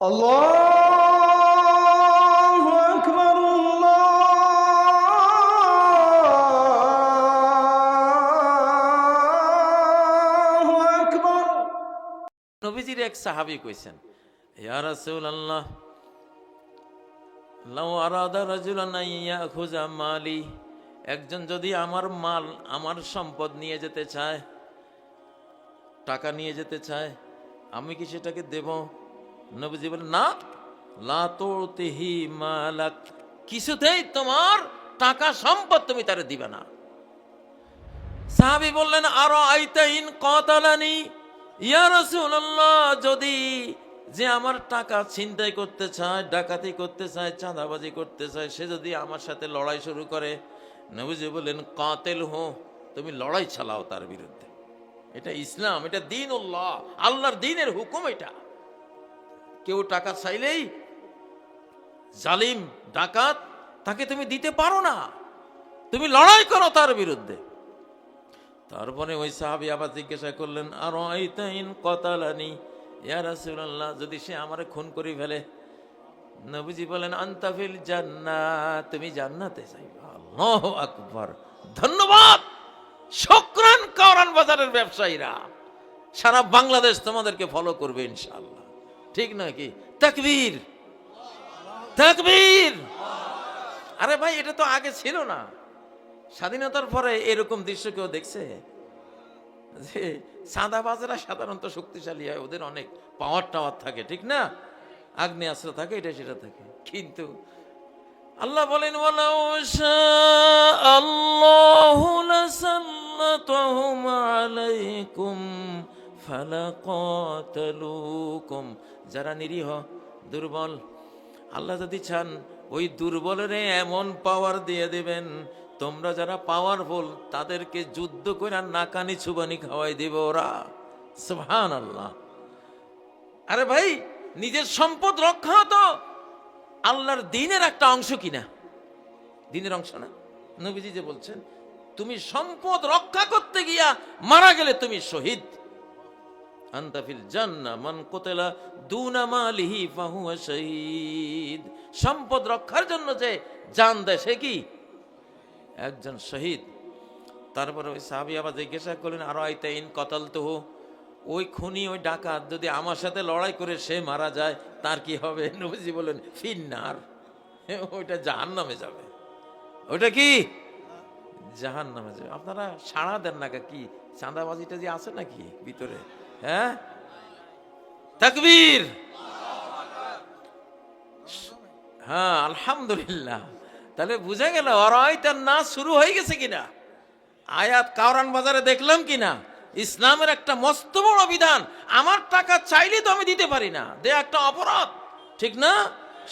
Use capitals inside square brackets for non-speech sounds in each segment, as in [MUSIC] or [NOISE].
الله أكبر الله أكبر নবীজির এক সাহাবি কইছেন ইয়া রাসূলুল্লাহ লাউ আরাদা রাজুলান ইয়াখুযা মালি একজন যদি আমার মাল আমার সম্পদ নিয়ে যেতে চায় টাকা নিয়ে যেতে চায় আমি কি সেটাকে দেব নবীজি বলেন না, লা তুতিহি মালাক, কিছুতেই তোমার টাকা সম্পদ তুমি তারে দিবে না। সাহাবি বললেন, আরও আইতাইন কতালানি, ইয়া রাসূলুল্লাহ, যদি যে আমার টাকা ছিনতাই করতে চায়, ডাকাতি করতে চায়, চাঁদাবাজি করতে চায়, সে যদি আমার সাথে লড়াই শুরু করে, নবীজি বললেন, কাতেল হো, তুমি লড়াই চালাও তার বিরুদ্ধে। এটা ইসলাম, এটা দিন উল্লাহ আল্লাহর দিনের হুকুম এটা। কেউ টাকা চাইলেই জালিম, ডাকাত তাকে তুমি দিতে পারো না। তুমি লড়াই করো তার বিরুদ্ধে। তারপরে ওই সাহাবি আবার জিজ্ঞাসা করলেন আর আইতাইন কতালানি ইয়া রাসূলুল্লাহ, যদি সে আমারে খুন করে ফেলে? নবীজি বলেন আন্তাফিল জান্নাত তুমি জান্নাতে যাইবা। আল্লাহু আকবার। ধন্যবাদ। শুকরান কাওরান বাজারের ব্যবসায়ীরা। সারা বাংলাদেশ তোমাদেরকে ফলো করবে ইনশাআল্লাহ। ঠিক নয় কি? তাকবীর। তাকবীর। আরে ভাই, এটা তো আগে ছিল না। স্বাধীনতার পরে এরকম দৃশ্য কেউ দেখছে? যে সাদাবাজরা সাধারণত শক্তিশালী হয়, ওদের অনেক পাওয়ার টাওয়ার থাকে, ঠিক না? আগ্নেয়াস্ত্র থাকে, এটা সেটা থাকে। কিন্তু আল্লাহ বলেন আলাইকুম যারা নিরীহ, দুর্বল, আল্লাহ যদি চান, ওই দুর্বলের এমন পাওয়ার দিয়ে দেবেন, তোমরা যারা পাওয়ারফুল তাদেরকে যুদ্ধ করে আর নাকানি ছুবানি খাওয়াই দেবে ওরা। সুবহান আল্লাহ আরে ভাই, নিজের সম্পদ রক্ষা তো আল্লাহর দিনের একটা অংশ কিনা? দিনের অংশ না? নবীজি যে বলছেন, তুমি সম্পদ রক্ষা করতে গিয়া মারা গেলে তুমি শহীদ। আন্তাফিল জান্না মান কোতেলা দুনা মালিহি ফাহুয়া শহীদ। সম্পদ রক্ষার জন্য যে জান দেয় সে কি? একজন শহীদ। তারপরে ওই সাহাবি আবার জিজ্ঞাসা করলেন, আরও আইতা ইন কতাল তো ওই খুনি, ওই ডাকাত যদি আমার সাথে লড়াই করে সে মারা যায়, তার কি হবে? নবীজি বলেন ফিন্নার। ওইটা জাহান নামে যাবে। ওইটা কি? জাহান নামে যাবে। আপনারা সাড়া দেন না কি? চাঁদাবাজিটা যে আছে নাকি ভিতরে? হ্যাঁ? তাকবীর। হ্যাঁ আলহামদুলিল্লাহ। তাহলে বুঝা গেল অরাইতার নাচ শুরু হয়ে গেছে কিনা? আয়াত কাওরান বাজারে দেখলাম কিনা? ইসলামের একটা মস্ত বড় বিধান, আমার টাকা চাইলে তো আমি দিতে পারি না। দে একটা অপরাধ, ঠিক না?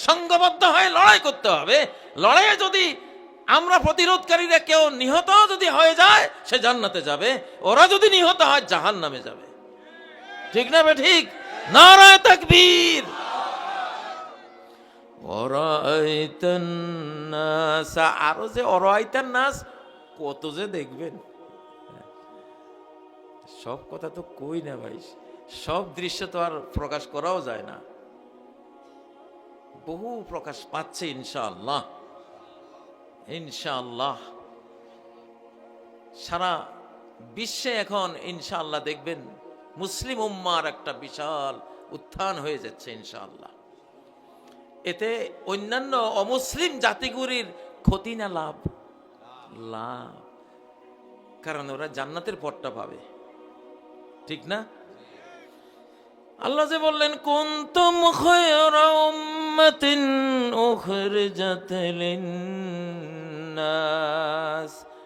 সংঘবদ্ধ হয়ে লড়াই করতে হবে। লড়াইয়ে যদি আমরা প্রতিরোধকারীরা কেউ নিহত যদি হয়ে যায়, সে জান্নাতে যাবে। ওরা যদি নিহত হয় জাহান নামে যাবে। ঠিক না ঠিক? নারায় তাকবীর। আরও যে অরাইতান নাস, কত যে দেখবেন। সব কথা তো কই না ভাই, সব দৃশ্য তো আর প্রকাশ করাও যায় না। বহু প্রকাশ পাচ্ছে ইনশাআল্লাহ। ইনশাআল্লাহ। সারা বিশ্বে এখন ইনশাআল্লাহ দেখবেন মুসলিম উম্মার একটা বিশাল উত্থান হয়ে যাচ্ছে, ইনশাআল্লাহ। এতে অন্যান্য অমুসলিম জাতিগুলির ক্ষতি না লাভ? লাভ। কারণ ওরা জান্নাতের পথটা পাবে। ঠিক না? আল্লাহ যে বললেন, কুনতুম খায়রা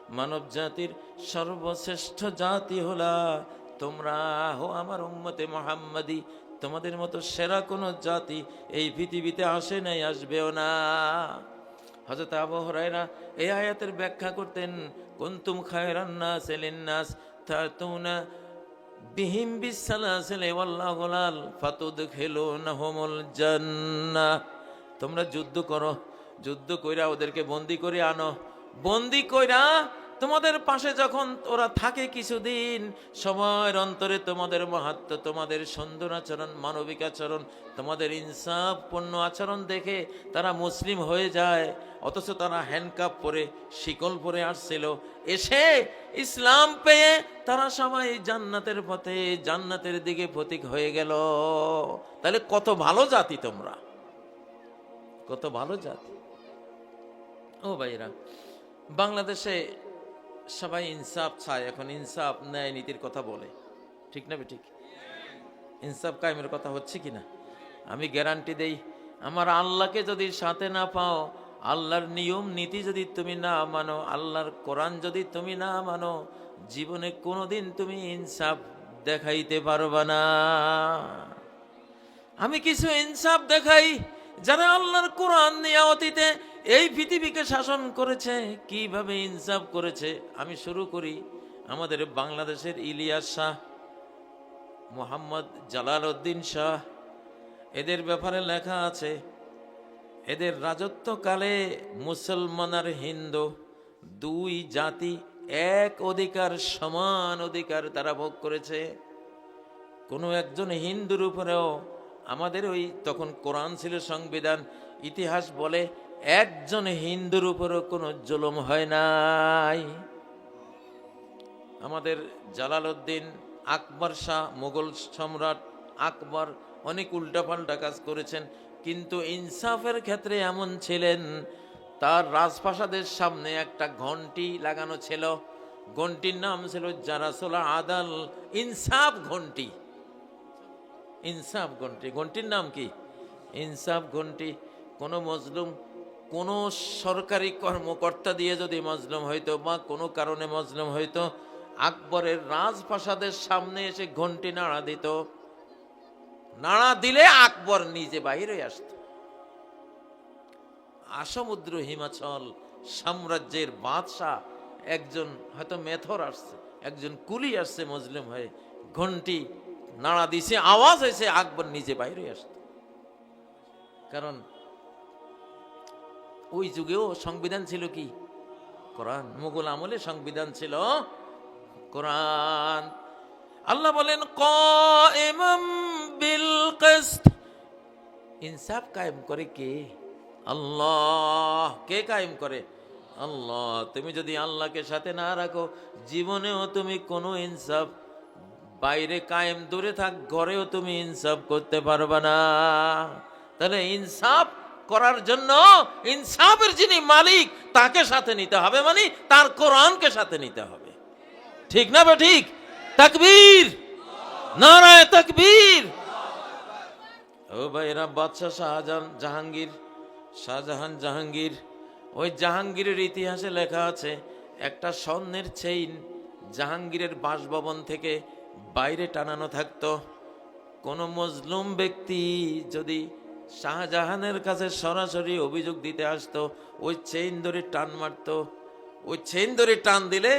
মানব জাতির সর্বশ্রেষ্ঠ জাতি হলা তোমরা হো আমার উম্মতে মোহাম্মদী। তোমাদের মতো সেরা কোনো জাতি এই পৃথিবীতে আসে নাই, আসবেও না। হজরত আবু হরাইরা এই আয়াতের ব্যাখ্যা করতেন, কুনতুম খায়রান নাস লিন-নাস তাতুনা বিহিম বিসালাসিল ওয়াল্লাহ গোলাল ফাতুদ খেলো নহমুল জান্নাহ। তোমরা যুদ্ধ করো, যুদ্ধ কইরা ওদেরকে বন্দি করে আনো। বন্দি কইরা তোমাদের পাশে যখন ওরা থাকে কিছুদিন, সময়ের অন্তরে তোমাদের মাহাত্ম, তোমাদের সুন্দর আচরণ, মানবিক আচরণ, তোমাদের ইনসাফপূর্ণ আচরণ দেখে তারা মুসলিম হয়ে যায়। অথচ তারা হ্যান্ডকাপ পরে, শিকল পরে আসছিল। এসে ইসলাম পেয়ে তারা সবাই জান্নাতের পথে, জান্নাতের দিকে প্রতীক হয়ে গেল। তাহলে কত ভালো জাতি তোমরা। কত ভালো জাতি। ও ভাইরা বাংলাদেশে সবাই ইনসাফ চায়, এখন ইনসাফ, ন্যায় নীতির কথা বলে। ঠিক না ঠিক ইনসাফ কায়েমের কথা হচ্ছে কি না? আমি গ্যারান্টি দেই, আমার আল্লাহকে যদি সাথে না পাও, আল্লাহর নিয়ম, নীতি যদি তুমি না মানো, আল্লাহর কোরআন যদি তুমি না মানো, জীবনে কোনোদিন তুমি ইনসাফ দেখাইতে পারবা না। আমি কিছু ইনসাফ দেখাই যারা আল্লাহর কোরআন নিয়ে অতীতে এই পৃথিবীকে শাসন করেছে, কীভাবে ইনসাফ করেছে, আমি শুরু করি আমাদের বাংলাদেশের ইলিয়াস শাহ, মোহাম্মদ জালাল উদ্দিন শাহ। এদের ব্যাপারে লেখা আছে, এদের রাজত্বকালে মুসলমান আর হিন্দু দুই জাতি এক অধিকার, সমান অধিকার তারা ভোগ করেছে। কোনো একজন হিন্দুর উপরেও আমাদের ওই তখন কোরআন ছিল সংবিধান, ইতিহাস বলে একজন হিন্দুর উপরেও কোনো জুলুম হয় নাই। আমাদের জালালউদ্দিন, আকবর শাহ, মুঘল সম্রাট আকবর অনেক উল্টাপাল্টা কাজ করেছেন, কিন্তু ইনসাফের ক্ষেত্রে এমন ছিলেন, তার রাজপ্রাসাদের সামনে একটা ঘন্টি লাগানো ছিল। ঘন্টির নাম ছিল জারাসোলা আদাল, ইনসাফ ঘন্টি। ইনসাফ ঘন্টি ঘন্টির নাম কি? ইনসাফ ঘন্টি কোনো মজলুম কোনো সরকারি কর্মকর্তা দিয়ে যদি মজলুম হইতো বা কোনো কারণে মজলুম হইতো, আকবরের রাজপ্রাসাদের সামনে এসে ঘন্টি নাড়া দিত। নাড়া দিলে আকবর নিজে বাইরে আসত। আসমুদ্র হিমাচল সাম্রাজ্যের বাদশাহ একজন হয়তো মেথর আসছে, একজন কুলি আসছে মজলুম হয়ে। ঘন্টি নাড়া দিছে, আওয়াজ হয়েছে, আকবর নিজে বাইরে আসত। কারণ ওই যুগেও সংবিধান ছিল কি? কোরআন। মুঘল আমলে সংবিধান ছিল কোরআন। আল্লাহ বলেন, কায়েমাম বিল কিসত। ইনসাফ কায়েম করে কে? আল্লাহ। কে কায়েম করে? আল্লাহ। তুমি যদি আল্লাহকে সাথে না রাখো, জীবনেও তুমি কোনো ইনসাফ বাইরে কায়েম দূরে থাক, ঘরেও তুমি ইনসাফ করতে পারবে না। তাহলে ইনসাফ করার জন্য ইনসাফের যিনি মালিক, তাকে সাথে নিতে হবে মানে তার কোরআনকে সাথে নিতে হবে। ঠিক না বা ঠিক? তাকবীর! নারায় তাকবীর! ও ভাইরা বাদশাহ শাহজাহান জাহাঙ্গীর শাহজাহান জাহাঙ্গীর, ওই জাহাঙ্গীরের ইতিহাসে লেখা আছে, একটা স্বর্ণের চেইন জাহাঙ্গীরের বাসভবন থেকে বাইরে টানানো থাকতো। কোনো মজলুম ব্যক্তি যদি শাহজাহানের কাছে সরাসরি অভিযোগ দিতে আসতো ওই চেইন ধরে টান মারতো। ওই চেইন ধরে টান দিলে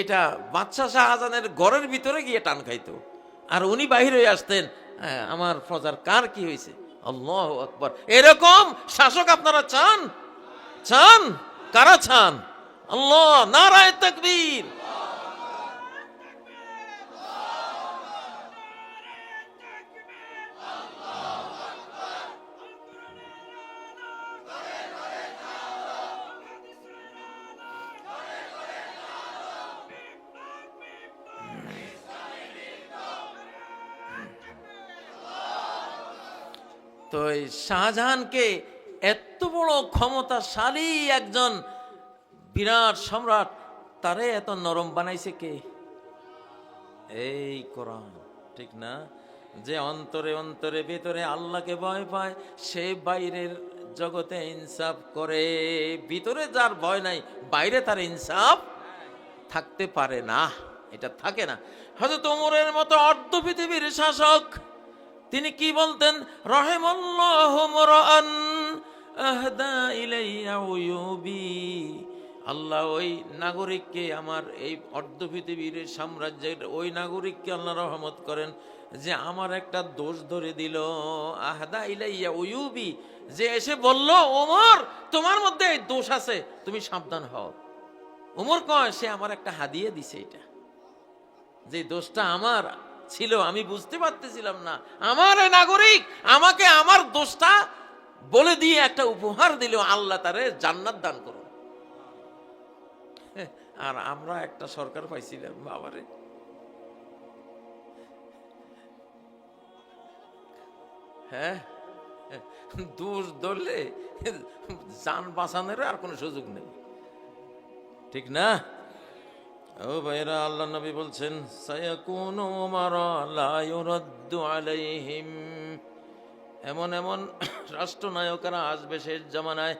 এটা বাদশাহ শাহজাহানের ঘরের ভিতরে গিয়ে টান খাইতো। আর উনি বাহিরে আসতেন হ্যাঁ, আমার প্রজার কার কি হয়েছে আল্লাহ আকবর। এরকম শাসক আপনারা চান? চান? কারা চান? আল্লাহ নারায় তাকবীর। তো এই শাহজাহানকে এত বড় ক্ষমতাশালী একজন বিরাট সম্রাট, তারে এত নরম বানাইছে কে? এই কোরআন, ঠিক না? যে অন্তরে অন্তরে ভিতরে আল্লাহকে ভয় পায়, সে বাইরের জগতে ইনসাফ করে। ভিতরে যার ভয় নাই, বাইরে তার ইনসাফ থাকতে পারে না, এটা থাকে না। হয়তো তোমরের মতো অর্ধ পৃথিবীর শাসক তিনি কি বলতেন? আহদা ইলাইয়া আল্লাহ ওই নাগরিককে আমার এই অর্ধ পৃথিবীর সাম্রাজ্যের ওই নাগরিককে আল্লাহ রহমত করেন যে আমার একটা দোষ ধরে দিল। আহদা ইলাইয়া উয়ুবি। যে এসে বলল, ওমর, তোমার মধ্যে এই দোষ আছে, তুমি সাবধান হও। ওমর কয়, সে আমার একটা হাদিয়ে দিছে এটা। যে দোষটা আমার ছিল, আমি বুঝতে পারতেছিলাম না। আমার নাগরিক আমাকে আমার দোষটা বলে দিয়ে একটা উপহার দিল, আল্লাহ তারে জান্নাত দান করুন আর আমরা একটা সরকার পাইছিলাম, বাবারে। হ্যাঁ দোষ ধরলে যান বাঁচানোর আর কোনো সুযোগ নেই। ঠিক না? ও ভাইরা আল্লাহ নবী বলছেন, সায়াকুনু উমারা লা ইউরাদ্দু আলাইহিম। এমন এমন [CLEARS THROAT] রাষ্ট্রনায়করা আসবে শেষ জামানায়।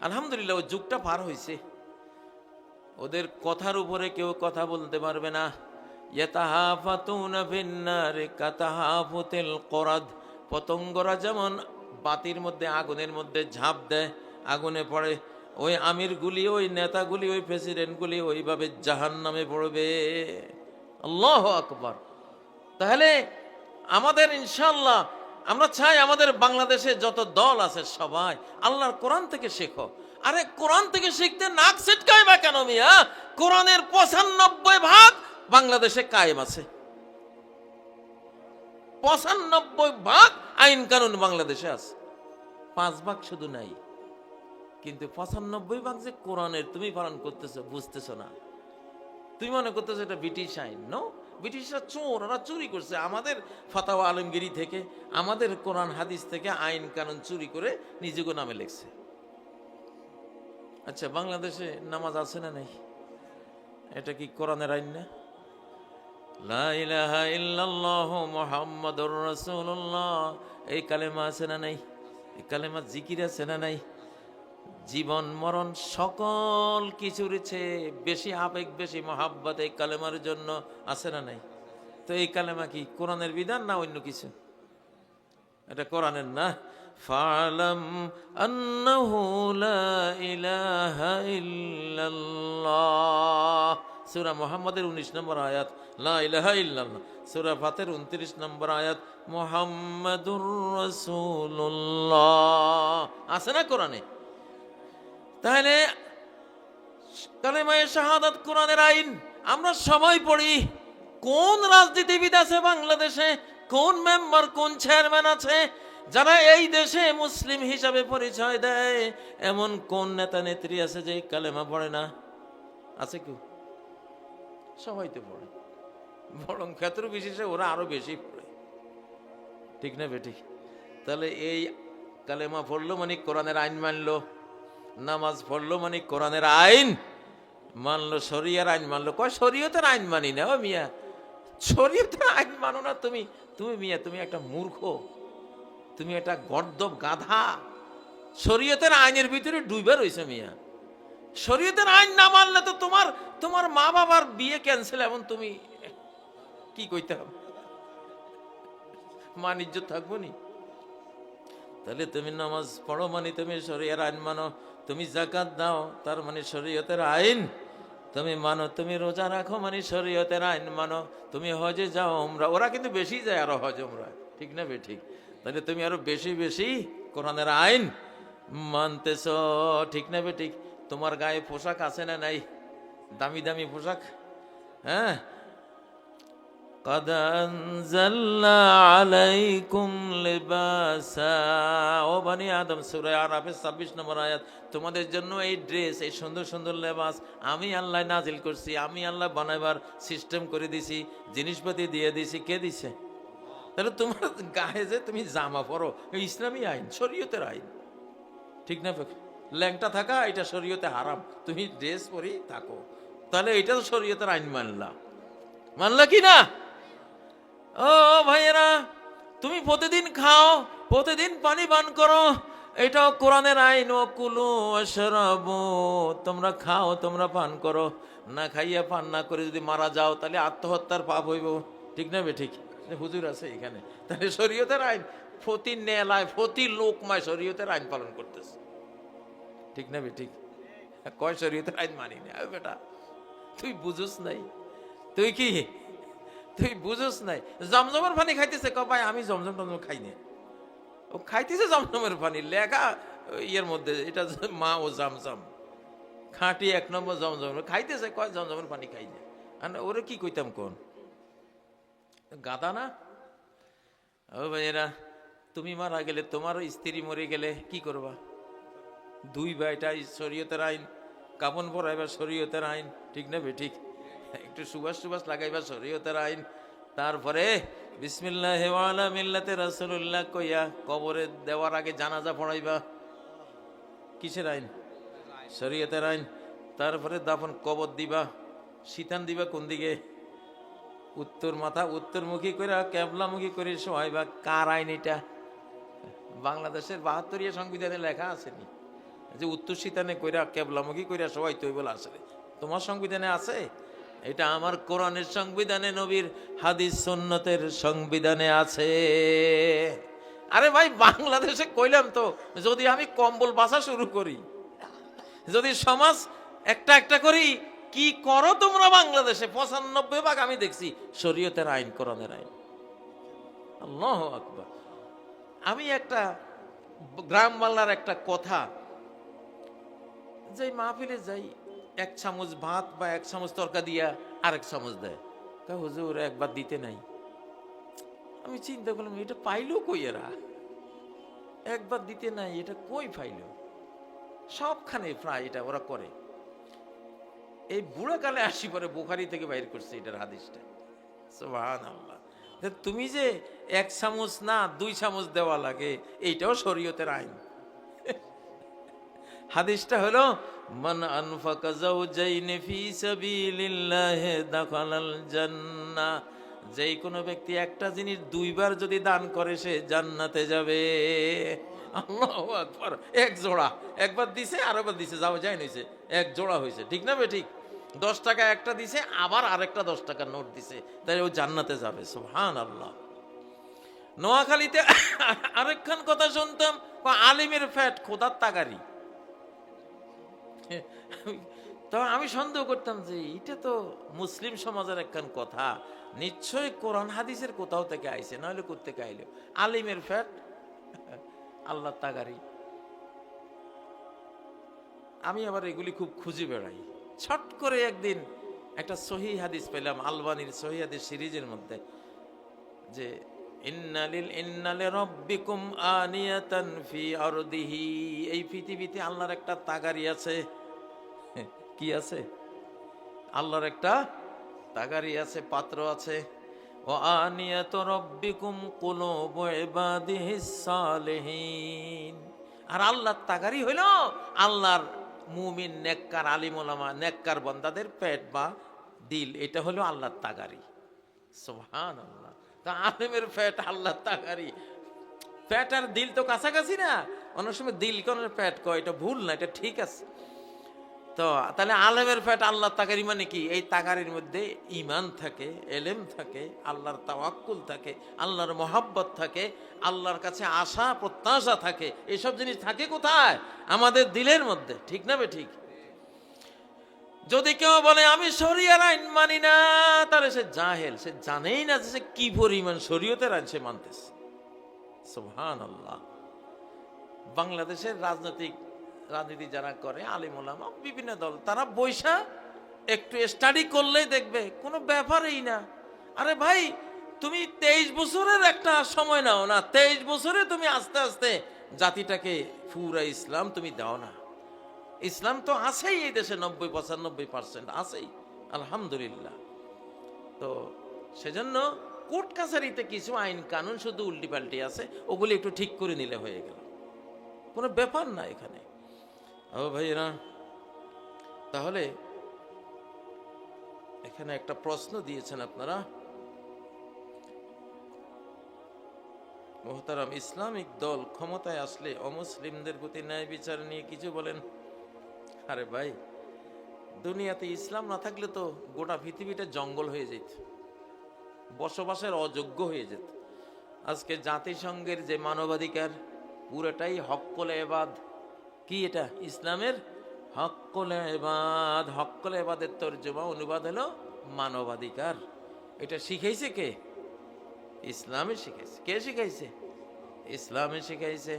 আলহামদুলিল্লাহ, ওই যুগটা পার হয়েছে ওদের কথার উপরে কেউ কথা বলতে পারবে না। করাদ। পতঙ্গরা যেমন বাতির মধ্যে, আগুনের মধ্যে ঝাঁপ দেয়, আগুনে পড়ে। ওই আমিরগুলি, ওই নেতাগুলি, ওই প্রেসিডেন্টগুলি ওইভাবে জাহান নামে পড়বে। আল্লাহ আকবর। তাহলে আমাদের ইনশাল্লাহ আমরা চাই আমাদের বাংলাদেশে যত দল আছে সবাই আল্লাহর কোরআন থেকে শেখো। আরে কোরআন থেকে শিখতে নাক সিটকায় বা কেন মিয়া? কোরআনের পঁচানব্বই ভাগ বাংলাদেশে কায়েম আছে। পঁচানব্বই ভাগ আইন কানুন বাংলাদেশে আছে। পাঁচ ভাগ শুধু নাই। কিন্তু পঁচানব্বই ভাগ যে কোরআনের তুমি পালন করতেছো, বুঝতেছো না। তুমি মনে করতেছো এটা ব্রিটিশ আইন? নো ব্রিটিশরা চোর, ওরা চুরি করছে। আমাদের ফাতাওয়া আলমগিরি থেকে, আমাদের কোরআন হাদিস থেকে আইন কানুন চুরি করে নিজেকে নামে লিখছে। আচ্ছা বাংলাদেশে নামাজ আছে না নাই? এটা কি কোরআনের আইন না? এই কালেমা আছে না নাই? এই কালেমা জিকির আছে না নাই? জীবন, মরণ, সকল কিছুর চেয়ে বেশি আবেগ, বেশি মহাব্বত এই কালেমার জন্য আছে না নাই? তো এই কালেমা কি কোরআনের বিধান না অন্য কিছু? এটা কোরআনের না? ফালাম আন্নাহু লা ইলাহা ইল্লাল্লাহ। সূরা মুহাম্মাদের 19 নম্বর আয়াত। লা ইলাহা ইল্লাল্লাহ। সূরা ফাতের 29 নম্বর আয়াত। মুহাম্মাদুর রাসূলুল্লাহ। আছে না কোরআনে? তাহলে কালেমায়ে শাহাদাত কোরআনের আইন আমরা সবাই পড়ি। কোন রাজনীতিবিদ আছে বাংলাদেশে? কোন মেম্বার, কোন চেয়ারম্যান আছে? যারা এই দেশে মুসলিম হিসাবে পরিচয় দেয়। এমন কোন নেতা, নেত্রী আছে যে কালেমা পড়ে না? আছে কেউ? সবাই তো পড়ে। বরং ক্ষেত্র বিশেষে ওরা আরও বেশি পড়ে। ঠিক না বেটি? তাহলে এই কালেমা পড়ল মানে কোরআনের আইন মানলো। নামাজ পড়ল মানে কোরআনের আইন মানলো শরিয়ার আইন মানলো। কয়, শরীয়তের আইন মানি না ও মিয়া। শরীয়তের আইন মানো না তুমি। তুমি মিয়া, তুমি একটা মূর্খ। তুমি একটা গর্দব গাধা। শরীয়তের আইনের ভিতরে ডুবে রয়েছে মিয়া। শরীয়তের আইন না মানলে তো তোমার তোমার মা বাবার বিয়ে ক্যান্সেল এমন তুমি কি কইতে হবে? মান ইজ্জত থাকব নি? তাহলে তুমি নামাজ পড়ো মানে তুমি শরীয়তের আইন মানো। তুমি জাকাত দাও, তার মানে শরীয়তের আইন। তুমি মানো, তুমি রোজা রাখো মানে শরীয়তের আইন মানো। তুমি হজে যাও ওমরা ওরা কিন্তু বেশি যায় আরও হজ ওমরা ঠিক না বে, ঠিক? তাহলে তুমি আরও বেশি বেশি কোরআনের আইন মানতেছ। ঠিক না বে, ঠিক? তোমার গায়ে পোশাক আছে না নাই? দামি দামি পোশাক? হ্যাঁ? قد أنزلنا عليكم لباسا ও বানি আদম সূরা আরাফের 26 নম্বর আয়াত তোমাদের জন্য এই ড্রেস এই সুন্দর সুন্দর লেবাস আমি আল্লাহ নাজিল করছি আমি আল্লাহ বানাবার সিস্টেম করে দিছি জিনিসপাতি দিয়ে দিছি কে দিছে তাহলে তোমার গায়ে যে তুমি জামা পরো এই ইসলামী আইন শরীয়তের আইন ঠিক না ল্যাংটা থাকা এটা শরীয়তে হারাম তুমি ড্রেস পরি থাকো তাহলে এটা তো শরীয়তের আইন মানলা মানলা কি না ও ভাইয়েরা, তুমি প্রতিদিন খাও, প্রতিদিন পানি পান করো। এটাও কোরআনের আইন, ও কুলু শরাবু তোমরা খাও, তোমরা পান করো। না খাইয়া পান না করে যদি মারা যাও, তাহলে আত্মহত্যার পাপ হইব। ঠিক না ঠিক? হুজুর আছে এখানে। তাহলে শরীয়তের আইন, প্রতি নেলায়, প্রতি লোকমায় শরীয়তের আইন পালন করতেছে। ঠিক না ঠিক? কয় শরীয়তের আইন মানি না, বেটা? তুই বুঝুস নাই। তুই কি তুই বুঝোস নাই। জমজমের পানি খাইতেছে ক ভাই, আমি জমজম টমজম খাই না। ও খাইতেছে জমজমের পানি, লেখা ইয়ের মধ্যে, এটা মা ও জামজাম। খাঁটি এক নম্বর জমজম। খাইতেছে, কয়, জমজমের পানি খাই যায় আর ওরে কি কইতাম কোন? গাদা না? ও ভাইয়েরা তুমি মারা গেলে, তোমারও স্ত্রী মরে গেলে কি করবা? দুই ভাইটাই শরীয়তের আইন, কাপন পরাইবা শরীয়তের আইন, ঠিক না বে, ঠিক? একটু সুবাস সুবাস লাগাইবা শরীয়তের আইন। তারপরে, বিসমিল্লাহ ওয়ালা মিল্লাতে রাসূলুল্লাহ কইয়া কবরে দেওয়ার আগে জানাজা পড়াইবা। কিসের আইন? শরীয়তের আইন। তারপরে দাফন কবর দিবা, শীতান দিবা কোন দিকে? উত্তর মাথা, উত্তরমুখী করে ক্যাবলামুখী করে শোয়াইবা। কার আইন এটা? বাংলাদেশের বাহাত্তরিয়া সংবিধানে লেখা আসেনি। যে উত্তর শীতানে কইরা কেবলামুখী কইরা সবাই তুই বলে আসলে তোমার সংবিধানে আছে? এটা আমার কোরআনের সংবিধানে, নবীর হাদিস সুন্নতের সংবিধানে আছে। আরে ভাই, বাংলাদেশে কইলাম তো, যদি আমি কম্বল বাসা শুরু করি, যদি সমাজ একটা একটা করি, কি করো তোমরা বাংলাদেশে? পঁচানব্বই ভাগ আমি দেখছি, শরীয়তের আইন, কোরআনের আইন। আল্লাহ আকবার। আমি একটা গ্রাম বাংলার একটা কথা যে মাহফিলে যাই এক চামচ ভাত বা এক চামচ তরকা দিয়া আরেক চামচ দেয়। তা হুজুর, একবার দিতে নাই। আমি চিন্তা করলাম, এটা পাইলো কই এরা? একবার দিতে নাই, এটা কই পাইলো? সবখানে প্রায় এটা ওরা করে। এই বুড়া কালে আসি পরে বুখারি থেকে বাইর করছে এটার হাদিসটা। সুবহান আল্লাহ তুমি যে এক চামচ না, দুই চামচ দেওয়া লাগে, এইটাও শরীয়তের আইন। হাদিসটা হলো, মান আনফাকা জান্নাহ যেই কোনো ব্যক্তি একটা জিনিস দুইবার যদি দান করে, সে জান্নাতে যাবে। এক জোড়া। একবার দিছে, আরেকবার দিছে যাও যায় নইছে এক জোড়া হয়েছে ঠিক না বে ঠিক? দশ টাকা একটা দিছে, আবার আরেকটা দশ টাকা নোট দিছে। তাই ও জান্নাতে যাবে। সুবহান আল্লাহ নোয়াখালীতে আরেকখান কথা শুনতাম, আলিমের ফ্যাট, খোদার তাগারি। তো আমি সন্দেহ করতাম যে এটা তো মুসলিম সমাজের একখান কথা। নিশ্চয়ই কোরআন হাদিসের কোথাও থেকে আইছে নাহলে কোথেকে আইলো? আলিমের ফ্যাট, আল্লাহ তাগারি। আমি আবার এগুলি খুব খুঁজে বেড়াই। ছট করে একদিন একটা সহি হাদিস পেলাম, আলবানির সহি হাদিস সিরিজের মধ্যে, যে ইন্নালিল ইন্নালে রব্বিকুম আনিয়াতান ফি আরদিহি। এই পৃথিবীতে আল্লাহর একটা তাগারি আছে। [LAUGHS] কি আছে? আল্লাহর একটা তাগারি আছে, পাত্র আছে। ও আনিয়াত রব্বিকুম কুলুবু ইবাদিহিস সালিহিন। আর আল্লাহর তাগারি হইল আল্লাহর মুমিন, নেককার আলিম ওলামা নেককার বন্দাদের পেট বা দিল। এটা হলো আল্লাহর তাগারি। সুবহান আল্লাহ তা আলিমের পেট আল্লাহর তাগারি পেট আর দিল তো কাছাকাছি না। অনেক সময় দিল কোন ফ্যাট কয়, এটা ভুল না, এটা ঠিক আছে। তো, তাহলে আলেমের ফ্যাট আল্লাহর তাকারি মানে কি? এই তাকারির মধ্যে ইমান থাকে, এলেম থাকে, আল্লাহর তাওয়াক্কুল থাকে, আল্লাহর মহাব্বত থাকে, আল্লাহর কাছে আশা, প্রত্যাশা থাকে। এসব জিনিস থাকে কোথায়? আমাদের দিলের মধ্যে, ঠিক না বে ঠিক? যদি কেউ বলে, আমি শরিয়ার আইন মানি না, তাহলে সে জাহেল। সে জানেই না যে সে কি পরিমাণ শরীয়তের আইন সে মানতেছে। সুবহান আল্লাহ বাংলাদেশের রাজনৈতিক রাজনীতি যারা করে, আলিম বিভিন্ন দল, তারা বৈশা একটু স্টাডি করলেই দেখবে, কোনো ব্যাপারই না। আরে ভাই, তুমি তেইশ বছরের একটা সময় নাও না, তেইশ বছরে তুমি আস্তে আস্তে জাতিটাকে পুরা ইসলাম তুমি দাও না। ইসলাম তো আছেই এই দেশে নব্বই পঁচানব্বই পার্সেন্ট, আছেই, আলহামদুলিল্লাহ। তো সেজন্য কোর্ট কাছারিতে কিছু আইন কানুন শুধু উল্টি পাল্টি আছে, ওগুলি একটু ঠিক করে নিলে হয়ে গেল। কোনো ব্যাপার না এখানে। ও ভাইরা তাহলে এখানে একটা প্রশ্ন দিয়েছেন আপনারা। মোহতারাম, ইসলামিক দল ক্ষমতায় আসলে অমুসলিমদের প্রতি ন্যায় বিচার নিয়ে কিছু বলেন। আরে ভাই, দুনিয়াতে ইসলাম না থাকলে তো গোটা পৃথিবীটা জঙ্গল হয়ে যেত, বসবাসের অযোগ্য হয়ে যেত। আজকে জাতিসংঘের যে মানবাধিকার, পুরোটাই হক্কলে এবাদ। কি এটা, ইসলামের? হক্কলে এবাদ হক্কলে এবাদের তর্জমা, অনুবাদ হলো মানবাধিকার। এটা শিখাইছে কে? ইসলামে শিখাইছে। কে শিখাইছে? ইসলামে শিখাইছে।